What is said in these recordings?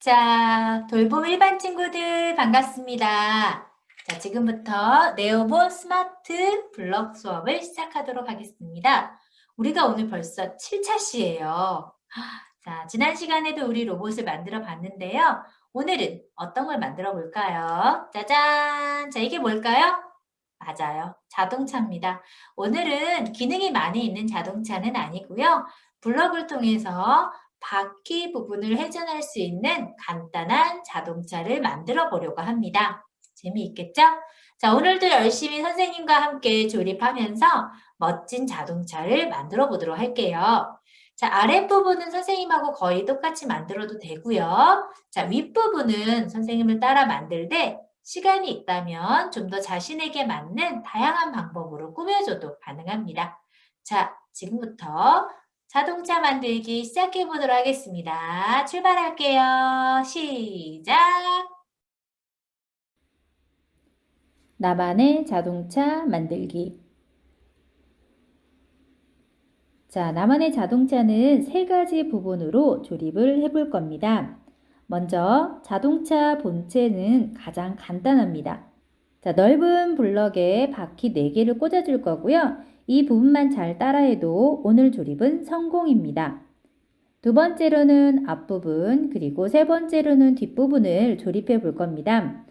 자, 돌봄 일반 친구들 반갑습니다. 자, 지금부터 네오보 스마트 블럭 수업을 시작하도록 하겠습니다. 우리가 오늘 벌써 7차 시예요. 자, 지난 시간에도 우리 로봇을 만들어 봤는데요. 오늘은 어떤 걸 만들어 볼까요? 짜잔! 자, 이게 뭘까요? 맞아요. 자동차입니다. 오늘은 기능이 많이 있는 자동차는 아니고요. 블럭을 통해서 바퀴 부분을 회전할 수 있는 간단한 자동차를 만들어 보려고 합니다. 재미있겠죠? 자, 오늘도 열심히 선생님과 함께 조립하면서 멋진 자동차를 만들어 보도록 할게요. 자, 아랫부분은 선생님하고 거의 똑같이 만들어도 되고요. 자, 윗부분은 선생님을 따라 만들되 시간이 있다면 좀 더 자신에게 맞는 다양한 방법으로 꾸며줘도 가능합니다. 자, 지금부터 자동차 만들기 시작해 보도록 하겠습니다. 출발할게요. 시작! 나만의 자동차 만들기. 자, 나만의 자동차는 세 가지 부분으로 조립을 해볼 겁니다. 먼저 자동차 본체는 가장 간단합니다. 자, 넓은 블럭에 바퀴 4개를 꽂아줄 거고요. 이 부분만 잘 따라해도 오늘 조립은 성공입니다. 두 번째로는 앞부분, 그리고 세 번째로는 뒷부분을 조립해 볼 겁니다.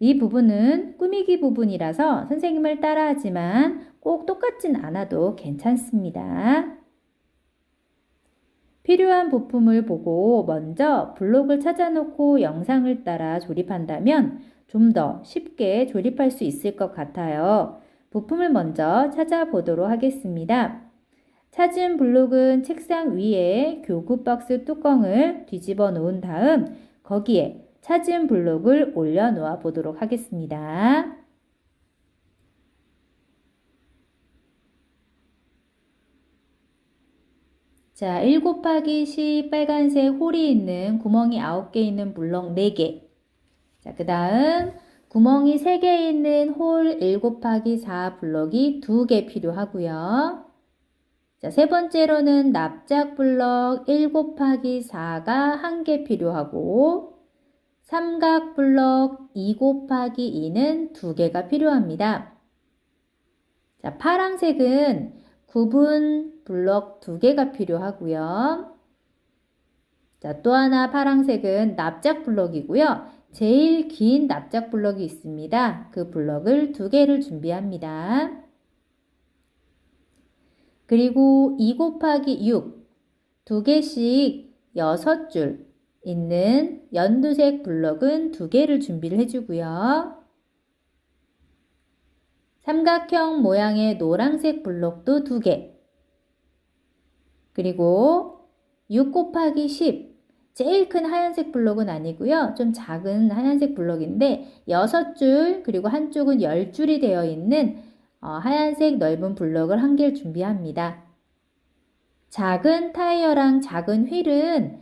이 부분은 꾸미기 부분이라서 선생님을 따라하지만 꼭 똑같진 않아도 괜찮습니다. 필요한 부품을 보고 먼저 블록을 찾아놓고 영상을 따라 조립한다면 좀 더 쉽게 조립할 수 있을 것 같아요. 부품을 먼저 찾아보도록 하겠습니다. 찾은 블록은 책상 위에 교구 박스 뚜껑을 뒤집어 놓은 다음 거기에 찾은 블록을 올려 놓아 보도록 하겠습니다. 자, 1 곱하기 10 빨간색 홀이 있는 구멍이 9개 있는 블럭 4개. 자, 그 다음 구멍이 3개 있는 홀1 곱하기 4 블럭이 2개 필요하고요. 자, 세 번째로는 납작 블럭 1 곱하기 4가 1개 필요하고 삼각 블럭 2 곱하기 2는 2개가 필요합니다. 자, 파란색은 구분 블럭 2개가 필요하고요. 자, 또 하나 파란색은 납작 블럭이고요. 제일 긴 납작 블럭이 있습니다. 그 블럭을 2개를 준비합니다. 그리고 2 곱하기 6, 2개씩 6줄 있는 연두색 블럭은 2개를 준비를 해주고요. 삼각형 모양의 노란색 블록도 2개. 그리고 6 곱하기 10. 제일 큰 하얀색 블록은 아니고요. 좀 작은 하얀색 블록인데 6줄 그리고 한쪽은 10줄이 되어 있는 어, 하얀색 넓은 블록을 한 개를 준비합니다. 작은 타이어랑 작은 휠은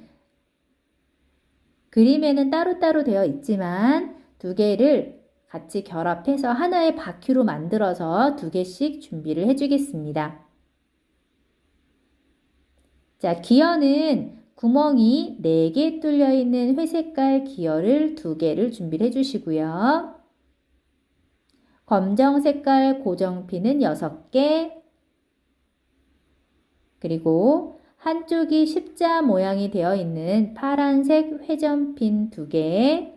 그림에는 따로따로 되어 있지만 두 개를 같이 결합해서 하나의 바퀴로 만들어서 두 개씩 준비를 해주겠습니다. 자, 기어는 구멍이 4개 뚫려 있는 회색깔 기어를 2개를 준비를 해주시고요. 검정 색깔 고정핀은 6개, 그리고 한쪽이 십자 모양이 되어 있는 파란색 회전핀 2개,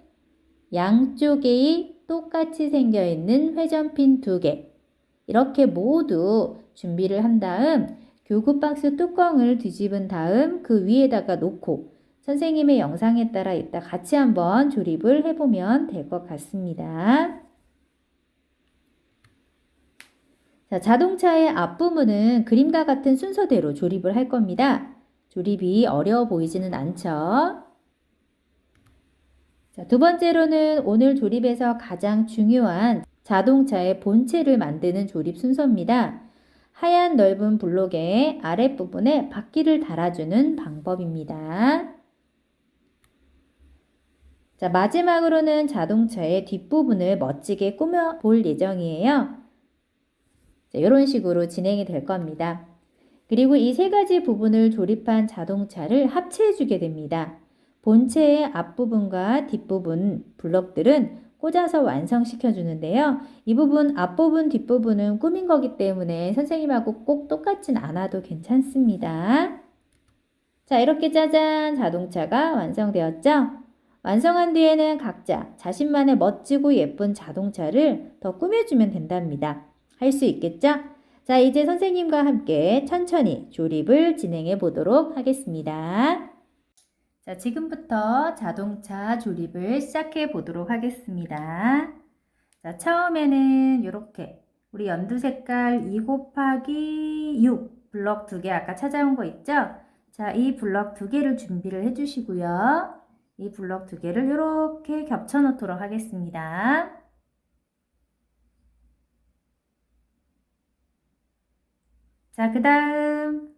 양쪽이 똑같이 생겨 있는 회전핀 2개, 이렇게 모두 준비를 한 다음 교구 박스 뚜껑을 뒤집은 다음 그 위에다가 놓고 선생님의 영상에 따라 이따 같이 한번 조립을 해보면 될 것 같습니다. 자, 자동차의 앞부분은 그림과 같은 순서대로 조립을 할 겁니다. 조립이 어려워 보이지는 않죠? 자, 두 번째로는 오늘 조립에서 가장 중요한 자동차의 본체를 만드는 조립 순서입니다. 하얀 넓은 블록의 아랫부분에 바퀴를 달아주는 방법입니다. 자, 마지막으로는 자동차의 뒷부분을 멋지게 꾸며 볼 예정이에요. 자, 이런 식으로 진행이 될 겁니다. 그리고 이 세 가지 부분을 조립한 자동차를 합체해 주게 됩니다. 본체의 앞부분과 뒷부분 블럭들은 꽂아서 완성시켜 주는데요. 이 부분 앞부분 뒷부분은 꾸민 거기 때문에 선생님하고 꼭 똑같진 않아도 괜찮습니다. 자, 이렇게 짜잔 자동차가 완성되었죠? 완성한 뒤에는 각자 자신만의 멋지고 예쁜 자동차를 더 꾸며주면 된답니다. 할 수 있겠죠? 자, 이제 선생님과 함께 천천히 조립을 진행해 보도록 하겠습니다. 자, 지금부터 자동차 조립을 시작해 보도록 하겠습니다. 자, 처음에는 이렇게 우리 연두 색깔 2 곱하기 6 블럭 두 개 아까 찾아온 거 있죠? 자, 이 블럭 두 개를 준비를 해 주시고요. 이 블럭 두 개를 이렇게 겹쳐 놓도록 하겠습니다. 자, 그 다음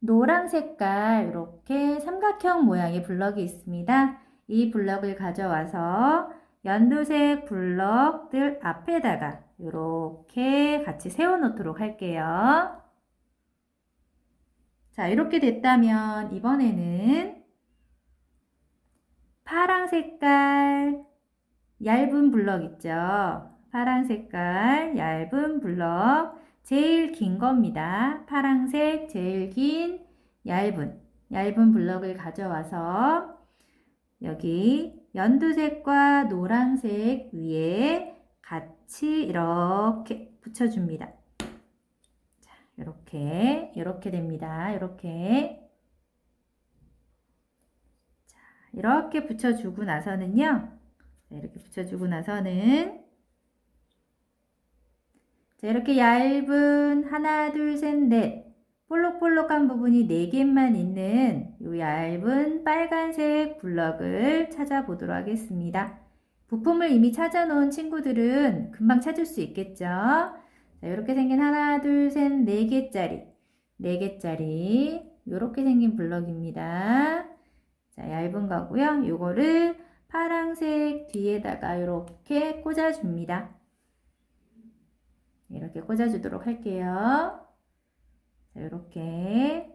노랑 색깔 이렇게 삼각형 모양의 블럭이 있습니다. 이 블럭을 가져와서 연두색 블럭들 앞에다가 이렇게 같이 세워 놓도록 할게요. 자, 이렇게 됐다면 이번에는 파랑 색깔 얇은 블럭 있죠? 파랑 색깔 얇은 블럭 제일 긴 겁니다. 파랑색 제일 긴 얇은 얇은 블럭을 가져와서 여기 연두색과 노란색 위에 같이 이렇게 붙여줍니다. 자, 이렇게 이렇게 됩니다. 이렇게 자, 이렇게 붙여주고 나서는요. 자, 이렇게 붙여주고 나서는 자, 이렇게 얇은 하나, 둘, 셋, 넷 볼록볼록한 부분이 네 개만 있는 이 얇은 빨간색 블럭을 찾아보도록 하겠습니다. 부품을 이미 찾아놓은 친구들은 금방 찾을 수 있겠죠? 자, 이렇게 생긴 하나, 둘, 셋, 네 개짜리, 네 개짜리 이렇게 생긴 블럭입니다. 자, 얇은 거고요. 요거를 파랑색 뒤에다가 이렇게 꽂아줍니다. 이렇게 꽂아주도록 할게요. 자, 이렇게.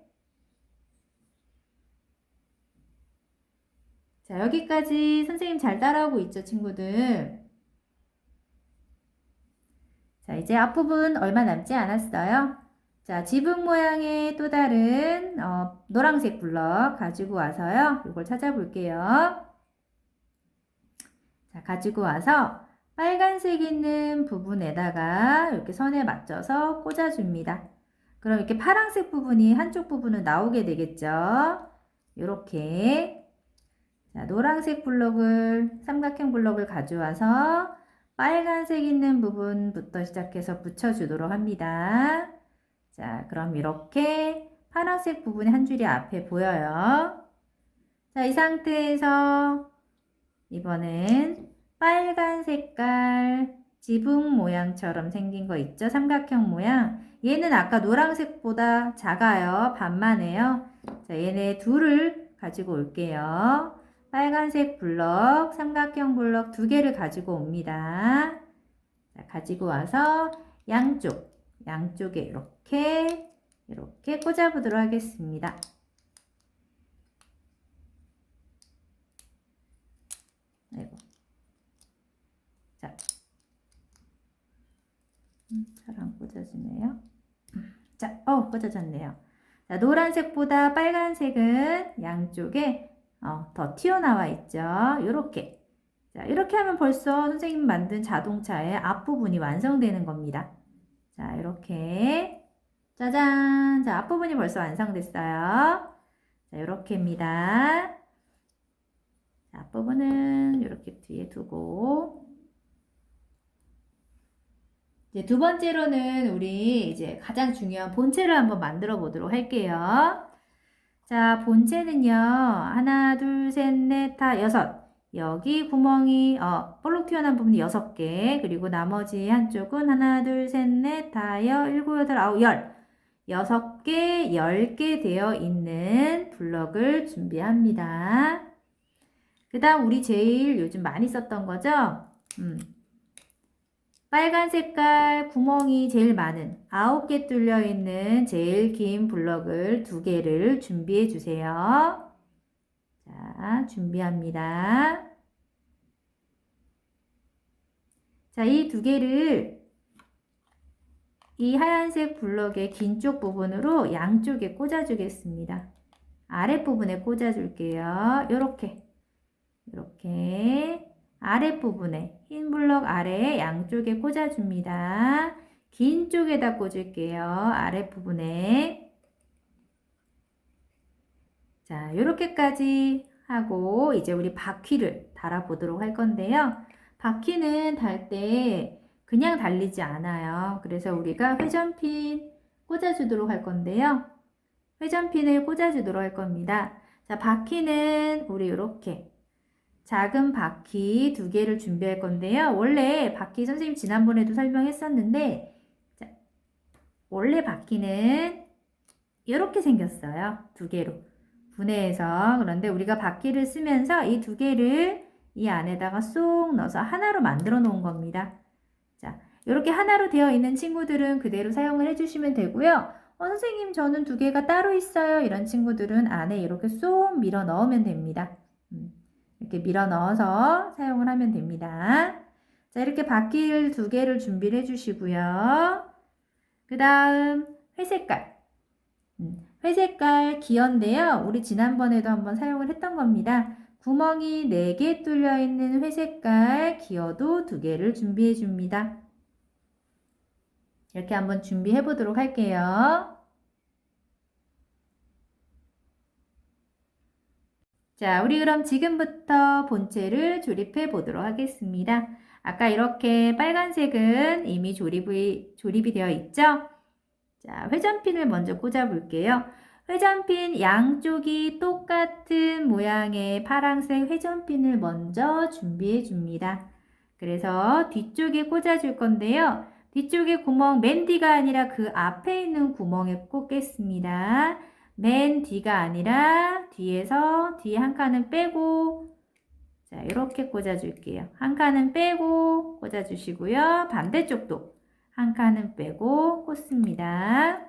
자, 여기까지 선생님 잘 따라오고 있죠, 친구들? 자, 이제 앞부분 얼마 남지 않았어요. 자, 지붕 모양의 또 다른 어, 노란색 블럭 가지고 와서요. 이걸 찾아볼게요. 자, 가지고 와서 빨간색 있는 부분에다가 이렇게 선에 맞춰서 꽂아줍니다. 그럼 이렇게 파란색 부분이 한쪽 부분은 나오게 되겠죠. 이렇게 자, 노란색 블록을 삼각형 블록을 가져와서 빨간색 있는 부분부터 시작해서 붙여주도록 합니다. 자, 그럼 이렇게 파란색 부분이 한 줄이 앞에 보여요. 자, 이 상태에서 이번엔 빨간 색깔 지붕 모양처럼 생긴 거 있죠? 삼각형 모양. 얘는 아까 노란색보다 작아요. 반만해요. 자, 얘네 둘을 가지고 올게요. 빨간색 블럭, 삼각형 블럭 두 개를 가지고 옵니다. 자, 가지고 와서 양쪽, 양쪽에 이렇게, 이렇게 꽂아보도록 하겠습니다. 아이고. 자, 잘 안 꽂아지네요. 자, 어, 꽂아졌네요. 자, 노란색보다 빨간색은 양쪽에 어, 더 튀어나와 있죠. 요렇게. 자, 이렇게 하면 벌써 선생님 만든 자동차의 앞부분이 완성되는 겁니다. 자, 이렇게. 짜잔. 자, 앞부분이 벌써 완성됐어요. 자, 요렇게입니다. 자, 앞부분은 이렇게 뒤에 두고. 이제 두 번째로는 우리 이제 가장 중요한 본체를 한번 만들어 보도록 할게요. 자, 본체는요. 하나, 둘, 셋, 넷, 다, 여섯. 여기 구멍이 어, 볼록 튀어나온 부분이 여섯 개. 그리고 나머지 한쪽은 하나, 둘, 셋, 넷, 다여, 일곱, 여덟, 아홉, 열. 여섯 개, 열 개 되어 있는 블럭을 준비합니다. 그 다음 우리 제일 요즘 많이 썼던 거죠? 음. 빨간 색깔 구멍이 제일 많은 아홉 개 뚫려 있는 제일 긴 블럭을 두 개를 준비해 주세요. 자, 준비합니다. 자, 이 두 개를 이 하얀색 블럭의 긴 쪽 부분으로 양쪽에 꽂아주겠습니다. 아랫부분에 꽂아줄게요. 요렇게. 이렇게 아랫부분에 흰 블럭 아래에 양쪽에 꽂아줍니다. 긴 쪽에다 꽂을게요. 아랫부분에. 자, 이렇게까지 하고 이제 우리 바퀴를 달아보도록 할 건데요. 바퀴는 달 때 그냥 달리지 않아요. 그래서 우리가 회전핀 꽂아주도록 할 건데요. 회전핀을 꽂아주도록 할 겁니다. 자, 바퀴는 우리 이렇게 작은 바퀴 두 개를 준비할 건데요. 원래 바퀴 선생님 지난번에도 설명했었는데, 자, 원래 바퀴는 이렇게 생겼어요. 두 개로 분해해서. 그런데 우리가 바퀴를 쓰면서 이 두 개를 이 안에다가 쏙 넣어서 하나로 만들어 놓은 겁니다. 자, 이렇게 하나로 되어 있는 친구들은 그대로 사용을 해주시면 되고요. 어, 선생님, 저는 두 개가 따로 있어요. 이런 친구들은 안에 이렇게 쏙 밀어 넣으면 됩니다. 음, 이렇게 밀어 넣어서 사용을 하면 됩니다. 자, 이렇게 바퀴를 두 개를 준비를 해주시고요. 그 다음, 회색깔. 음, 회색깔 기어인데요. 우리 지난번에도 한번 사용을 했던 겁니다. 구멍이 4개 뚫려 있는 회색깔 기어도 두 개를 준비해 줍니다. 이렇게 한번 준비해 보도록 할게요. 자, 우리 그럼 지금부터 본체를 조립해 보도록 하겠습니다. 아까 이렇게 빨간색은 이미 조립이, 조립이 되어 있죠? 자, 회전핀을 먼저 꽂아 볼게요. 회전핀 양쪽이 똑같은 모양의 파란색 회전핀을 먼저 준비해 줍니다. 그래서 뒤쪽에 꽂아 줄 건데요. 뒤쪽에 구멍 맨 뒤가 아니라 그 앞에 있는 구멍에 꽂겠습니다. 맨 뒤가 아니라 뒤에서 뒤에 한 칸은 빼고 자 이렇게 꽂아 줄게요. 한 칸은 빼고 꽂아 주시고요. 반대쪽도 한 칸은 빼고 꽂습니다.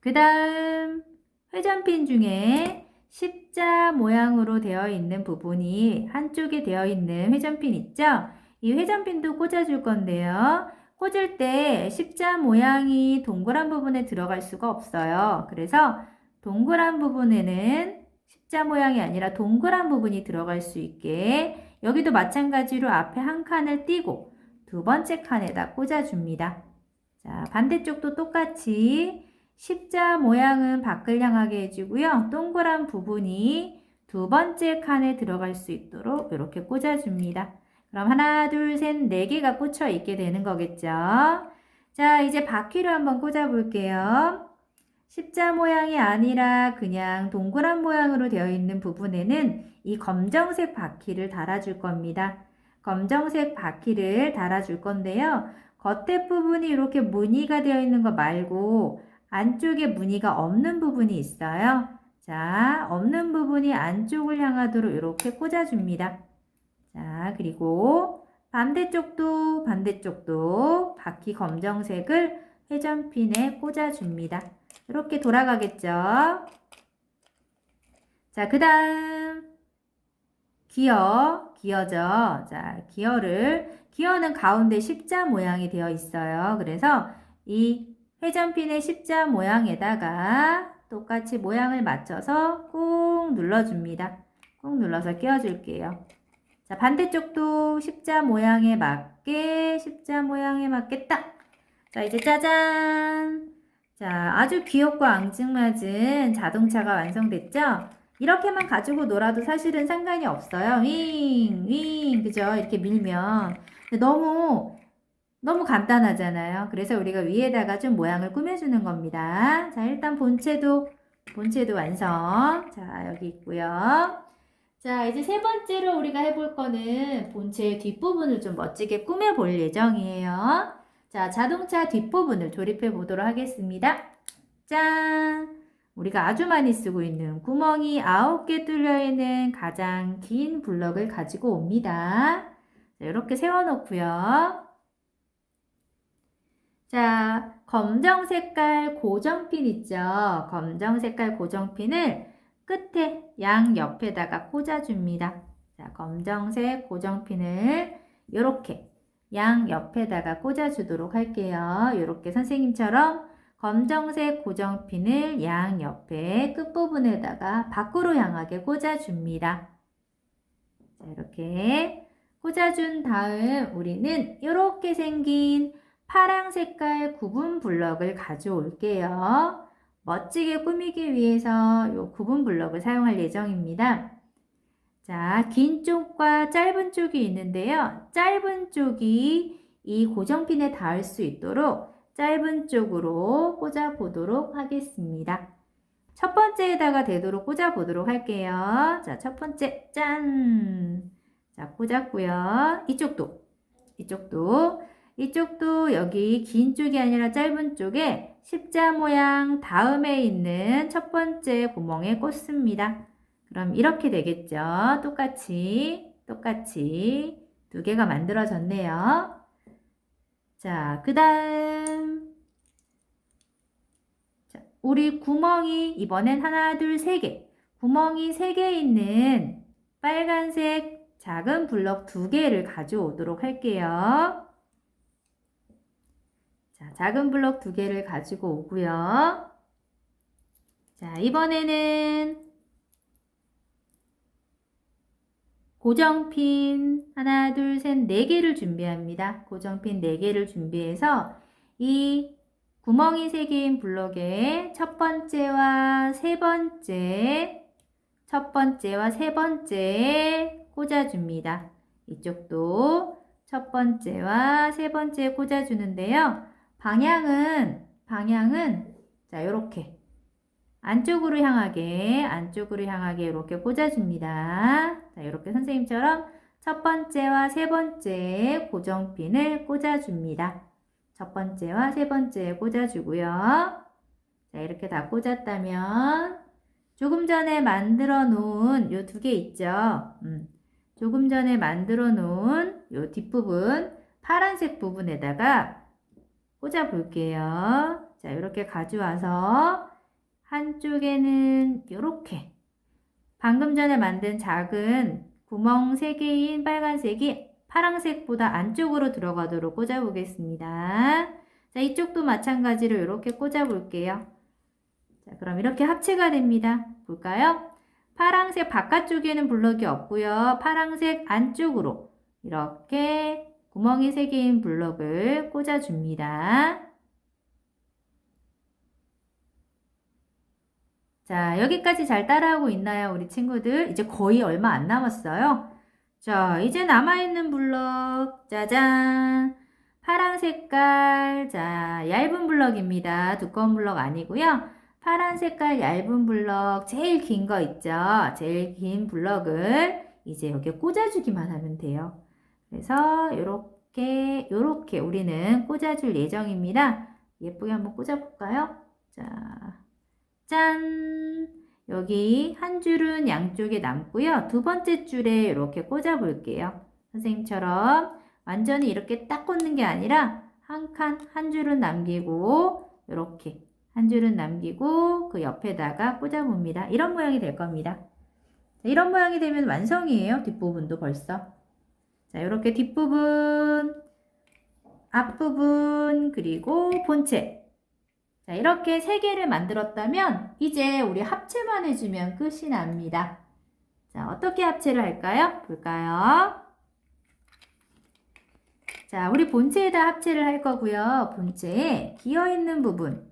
그 다음 회전핀 중에 십자 모양으로 되어 있는 부분이 한쪽에 되어 있는 회전핀 있죠? 이 회전핀도 꽂아줄 건데요. 꽂을 때 십자 모양이 동그란 부분에 들어갈 수가 없어요. 그래서 동그란 부분에는 십자 모양이 아니라 동그란 부분이 들어갈 수 있게 여기도 마찬가지로 앞에 한 칸을 띄고 두 번째 칸에다 꽂아줍니다. 자, 반대쪽도 똑같이 십자 모양은 밖을 향하게 해주고요. 동그란 부분이 두 번째 칸에 들어갈 수 있도록 이렇게 꽂아줍니다. 그럼 하나, 둘, 셋, 네 개가 꽂혀 있게 되는 거겠죠. 자, 이제 바퀴를 한번 꽂아 볼게요. 십자 모양이 아니라 그냥 동그란 모양으로 되어 있는 부분에는 이 검정색 바퀴를 달아줄 겁니다. 검정색 바퀴를 달아줄 건데요. 겉에 부분이 이렇게 무늬가 되어 있는 거 말고 안쪽에 무늬가 없는 부분이 있어요. 자, 없는 부분이 안쪽을 향하도록 이렇게 꽂아줍니다. 자, 그리고 반대쪽도 반대쪽도 바퀴 검정색을 회전핀에 꽂아줍니다. 이렇게 돌아가겠죠. 자, 그 다음 기어, 기어죠. 자, 기어를 기어는 가운데 십자 모양이 되어 있어요. 그래서 이 회전핀의 십자 모양에다가 똑같이 모양을 맞춰서 꾹 눌러줍니다. 꾹 눌러서 끼워줄게요. 자, 반대쪽도 십자 모양에 맞게, 십자 모양에 맞게 딱. 자, 이제 짜잔. 자, 아주 귀엽고 앙증맞은 자동차가 완성됐죠? 이렇게만 가지고 놀아도 사실은 상관이 없어요. 윙, 윙, 그죠? 이렇게 밀면. 너무, 너무 간단하잖아요. 그래서 우리가 위에다가 좀 모양을 꾸며주는 겁니다. 자, 일단 본체도, 본체도 완성. 자, 여기 있고요. 자, 이제 세 번째로 우리가 해볼 거는 본체의 뒷부분을 좀 멋지게 꾸며볼 예정이에요. 자, 자동차 뒷부분을 조립해 보도록 하겠습니다. 짠! 우리가 아주 많이 쓰고 있는 구멍이 9개 뚫려 있는 가장 긴 블럭을 가지고 옵니다. 자, 이렇게 세워놓고요. 자, 검정 색깔 고정핀 있죠? 검정 색깔 고정핀을 끝에 양 옆에다가 꽂아줍니다. 자, 검정색 고정핀을 이렇게 양 옆에다가 꽂아주도록 할게요. 이렇게 선생님처럼 검정색 고정핀을 양 옆에 끝부분에다가 밖으로 향하게 꽂아줍니다. 자, 이렇게 꽂아준 다음 우리는 이렇게 생긴 파랑 색깔 구분 블럭을 가져올게요. 멋지게 꾸미기 위해서 이 구분 블럭을 사용할 예정입니다. 자, 긴 쪽과 짧은 쪽이 있는데요. 짧은 쪽이 이 고정핀에 닿을 수 있도록 짧은 쪽으로 꽂아 보도록 하겠습니다. 첫 번째에다가 되도록 꽂아 보도록 할게요. 자, 첫 번째, 짠! 자, 꽂았고요. 이쪽도, 이쪽도, 이쪽도 여기 긴 쪽이 아니라 짧은 쪽에 십자 모양 다음에 있는 첫 번째 구멍에 꽂습니다. 그럼 이렇게 되겠죠. 똑같이, 똑같이 두 개가 만들어졌네요. 자, 그 다음. 자, 우리 구멍이 이번엔 하나, 둘, 세 개. 구멍이 세 개 있는 빨간색 작은 블럭 두 개를 가져오도록 할게요. 자, 작은 블럭 두 개를 가지고 오고요. 자, 이번에는 고정핀 하나, 둘, 셋, 네 개를 준비합니다. 고정핀 네 개를 준비해서 이 구멍이 세 개인 블럭에 첫 번째와 세 번째, 첫 번째와 세 번째 꽂아줍니다. 이쪽도 첫 번째와 세 번째 꽂아주는데요. 방향은, 방향은, 자, 요렇게. 안쪽으로 향하게, 안쪽으로 향하게 이렇게 꽂아줍니다. 자, 이렇게 선생님처럼 첫 번째와 세 번째 고정핀을 꽂아줍니다. 첫 번째와 세 번째 꽂아주고요. 자, 이렇게 다 꽂았다면 조금 전에 만들어 놓은 요 두 개 있죠? 음, 조금 전에 만들어 놓은 요 뒷부분, 파란색 부분에다가 꽂아 볼게요. 자, 이렇게 가져와서 한쪽에는 이렇게 방금 전에 만든 작은 구멍 3개인 빨간색이 파란색보다 안쪽으로 들어가도록 꽂아 보겠습니다. 자, 이쪽도 마찬가지로 이렇게 꽂아 볼게요. 자, 그럼 이렇게 합체가 됩니다. 볼까요? 파란색 바깥쪽에는 블럭이 없고요. 파란색 안쪽으로 이렇게 구멍이 3개인 블럭을 꽂아 줍니다. 자, 여기까지 잘 따라하고 있나요, 우리 친구들? 이제 거의 얼마 안 남았어요. 자, 이제 남아있는 블럭, 짜잔. 파란 색깔, 자, 얇은 블럭입니다. 두꺼운 블럭 아니고요. 파란 색깔 얇은 블럭, 제일 긴 거 있죠? 제일 긴 블럭을 이제 여기에 꽂아주기만 하면 돼요. 그래서 이렇게, 이렇게 우리는 꽂아줄 예정입니다. 예쁘게 한번 꽂아볼까요? 자. 짠! 여기 한 줄은 양쪽에 남고요. 두 번째 줄에 이렇게 꽂아 볼게요. 선생님처럼 완전히 이렇게 딱 꽂는 게 아니라 한 칸, 한 줄은 남기고 이렇게 한 줄은 남기고 그 옆에다가 꽂아 봅니다. 이런 모양이 될 겁니다. 자, 이런 모양이 되면 완성이에요. 뒷부분도 벌써. 자, 이렇게 뒷부분, 앞부분, 그리고 본체. 자, 이렇게 세 개를 만들었다면 이제 우리 합체만 해주면 끝이 납니다. 자, 어떻게 합체를 할까요? 볼까요? 자, 우리 본체에다 합체를 할 거고요. 본체에 기어 있는 부분,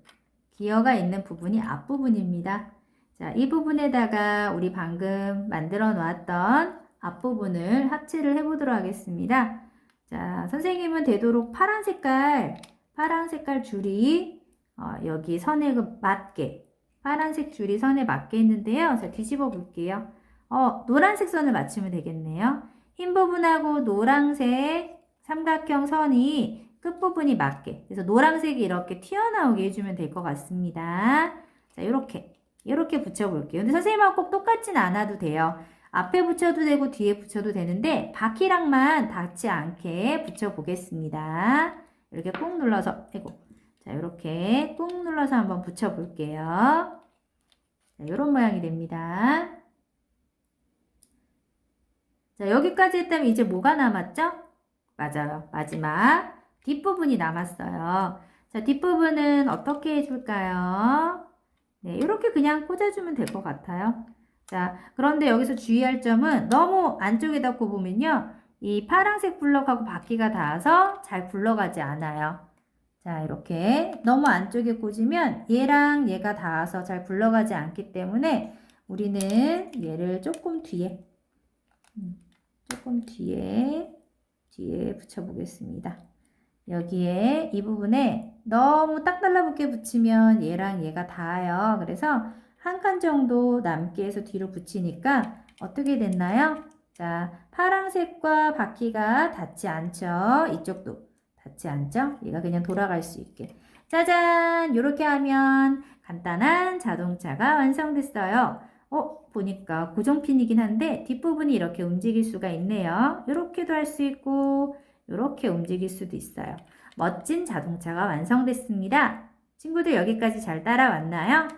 기어가 있는 부분이 앞부분입니다. 자, 이 부분에다가 우리 방금 만들어 놓았던 앞부분을 합체를 해보도록 하겠습니다. 자, 선생님은 되도록 파란 색깔, 파란 색깔 줄이 어, 여기 선에 그 맞게 파란색 줄이 선에 맞게 있는데요. 자, 뒤집어 볼게요. 어, 노란색 선을 맞추면 되겠네요. 흰 부분하고 노란색 삼각형 선이 끝부분이 맞게. 그래서 노란색이 이렇게 튀어나오게 해주면 될 것 같습니다. 자, 이렇게. 이렇게 붙여볼게요. 근데 선생님하고 꼭 똑같진 않아도 돼요. 앞에 붙여도 되고 뒤에 붙여도 되는데 바퀴랑만 닿지 않게 붙여보겠습니다. 이렇게 꾹 눌러서, 아이고. 자, 이렇게 꾹 눌러서 한번 붙여볼게요. 자, 자, 이런 모양이 됩니다. 자, 여기까지 했다면 이제 뭐가 남았죠? 맞아요. 마지막 뒷부분이 남았어요. 자, 뒷부분은 어떻게 해줄까요? 네, 이렇게 그냥 꽂아주면 될 것 같아요. 자, 그런데 여기서 주의할 점은 너무 안쪽에다 꼽으면요. 이 파란색 블럭하고 바퀴가 닿아서 잘 굴러가지 않아요. 자, 이렇게 너무 안쪽에 꽂으면 얘랑 얘가 닿아서 잘 굴러가지 않기 때문에 우리는 얘를 조금 뒤에, 음, 조금 뒤에, 뒤에 붙여보겠습니다. 여기에 이 부분에 너무 딱 달라붙게 붙이면 얘랑 얘가 닿아요. 그래서 한 칸 정도 남게 해서 뒤로 붙이니까 어떻게 됐나요? 자, 파란색과 바퀴가 닿지 않죠? 이쪽도 닿지 않죠? 얘가 그냥 돌아갈 수 있게. 짜잔! 이렇게 하면 간단한 자동차가 완성됐어요. 어, 보니까 고정핀이긴 한데 뒷부분이 이렇게 움직일 수가 있네요. 이렇게도 할 수 있고 이렇게 움직일 수도 있어요. 멋진 자동차가 완성됐습니다. 친구들 여기까지 잘 따라왔나요?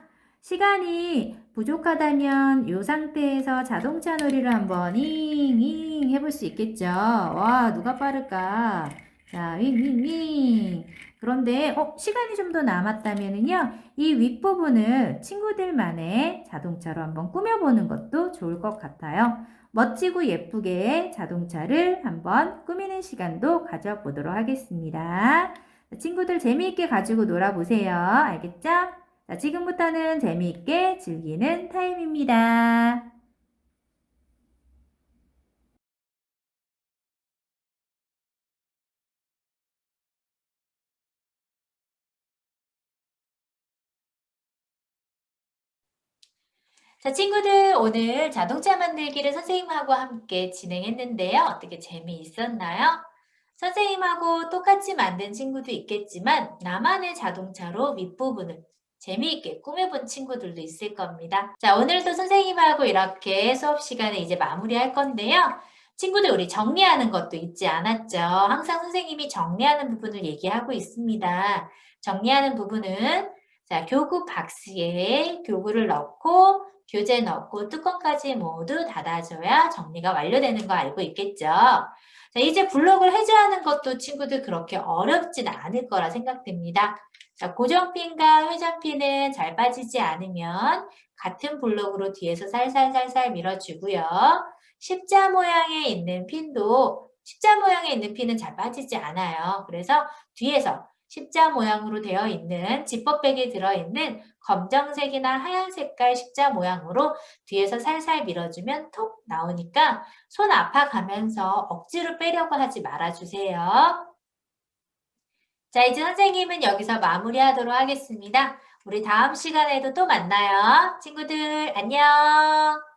시간이 부족하다면 이 상태에서 자동차 놀이를 한번 잉잉 해볼 수 있겠죠. 와, 누가 빠를까? 자, 윙윙윙. 그런데 어, 시간이 좀 더 남았다면은요. 이 윗부분을 친구들만의 자동차로 한번 꾸며보는 것도 좋을 것 같아요. 멋지고 예쁘게 자동차를 한번 꾸미는 시간도 가져보도록 하겠습니다. 자, 친구들 재미있게 가지고 놀아보세요. 알겠죠? 자, 지금부터는 재미있게 즐기는 타임입니다. 자, 친구들 오늘 자동차 만들기를 선생님하고 함께 진행했는데요. 어떻게 재미있었나요? 선생님하고 똑같이 만든 친구도 있겠지만 나만의 자동차로 윗부분을 재미있게 꾸며본 친구들도 있을 겁니다. 자, 오늘도 선생님하고 이렇게 수업 시간에 이제 마무리할 건데요. 친구들 우리 정리하는 것도 잊지 않았죠? 항상 선생님이 정리하는 부분을 얘기하고 있습니다. 정리하는 부분은 자, 교구 박스에 교구를 넣고 교재 넣고 뚜껑까지 모두 닫아줘야 정리가 완료되는 거 알고 있겠죠? 자, 이제 블록을 해제하는 것도 친구들 그렇게 어렵진 않을 거라 생각됩니다. 자, 고정핀과 회전핀은 잘 빠지지 않으면 같은 블록으로 뒤에서 살살살살 밀어주고요. 십자 모양에 있는 핀도 십자 모양에 있는 핀은 잘 빠지지 않아요. 그래서 뒤에서 십자 모양으로 되어 있는 지퍼백에 들어있는 검정색이나 하얀 색깔 십자 모양으로 뒤에서 살살 밀어주면 톡 나오니까 손 아파가면서 억지로 빼려고 하지 말아주세요. 자, 이제 선생님은 여기서 마무리하도록 하겠습니다. 우리 다음 시간에도 또 만나요. 친구들, 안녕!